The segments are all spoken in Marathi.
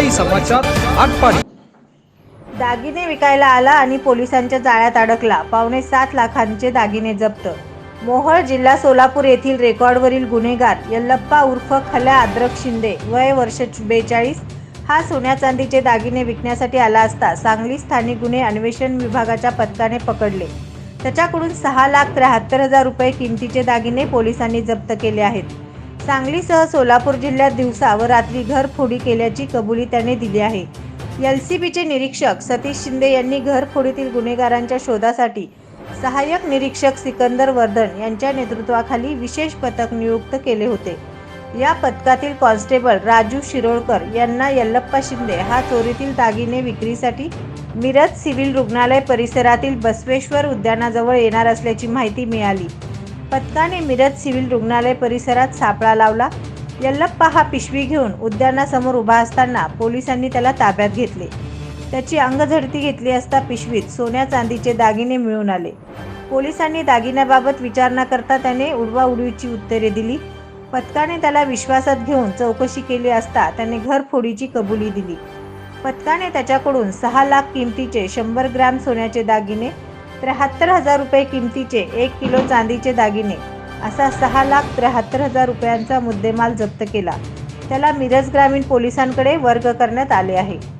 सकाळी समाचार आटपाडी. दागिने विकायला आला आणि पोलिसांच्या जाळ्यात अडकला. पावणे सात लाखांचे दागिने जप्त. मोहोळ जिल्हा सोलापूर येथील रेकॉर्डवरील गुन्हेगार यल्लप्पा उर्फ खल्या आद्रक शिंदे वय वर्ष बेचाळीस. हा सोन्या चांदीचे दागिने विकण्यासाठी आला असता सांगली स्थानिक गुन्हे अन्वेषण विभागाच्या पथकाने पकडले. त्याच्याकडून सहा लाख त्र्याहत्तर हजार रुपये किमतीचे दागिने पोलिसांनी जप्त केले आहेत. सांगलीसह सोलापूर जिल्ह्यात दिवसा व रात्री घरफोडी केल्याची कबुली त्याने दिली आहे. एल सी बीचे निरीक्षक सतीश शिंदे यांनी घरफोडीतील गुन्हेगारांच्या शोधासाठी सहाय्यक निरीक्षक सिकंदर वर्धन यांच्या नेतृत्वाखाली विशेष पथक नियुक्त केले होते. या पथकातील कॉन्स्टेबल राजू शिरोळकर यांना यल्लप्पा शिंदे हा चोरीतील दागिने विक्रीसाठी मिरज सिव्हिल रुग्णालय परिसरातील बसवेश्वर उद्यानाजवळ येणार असल्याची माहिती मिळाली. पथकाने मिरज सिव्हिल रुग्णालय परिसरात सापळा लावला. यल्लप्पा हा पिशवी घेऊन उद्यानासमोर उभा असताना पोलिसांनी त्याला ताब्यात घेतले. त्याची अंगझडती घेतली असता पिशवीत सोन्या चांदीचे दागिने मिळून आले. पोलिसांनी दागिन्याबाबत विचारणा करता त्याने उडवाउडवीची उत्तरे दिली. पथकाने त्याला विश्वासात घेऊन चौकशी केली असता त्याने घरफोडीची कबुली दिली. पथकाने त्याच्याकडून सहा लाख किमतीचे शंभर ग्रॅम सोन्याचे दागिने त्र्याहत्तर हजार रुपये किमतीचे एक किलो चांदीचे दागिने असा सहा लाख त्र्याहत्तर हजार रुपयांचा मुद्देमाल जप्त केला. त्याला मिरज ग्रामीण पोलिसांकडे वर्ग करण्यात आले आहे.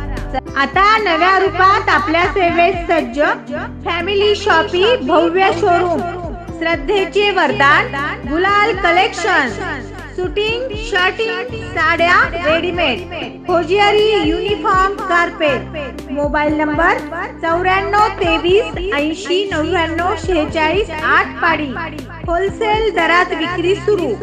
आता नव्या रूपात आपल्या सेवेत सज्ज फॅमिली शॉपी भव्य शोरूम श्रद्धेचे वरदान गुलाल कलेक्शन सुटिंग शर्टिंग साड्या readymade hosiery uniform carpet mobile number चौऱ्याण्णव तेवीस ऐंशी नव्याण्णव शेहेचाळीस आठ पाडी. होलसेल दरात विक्री सुरू.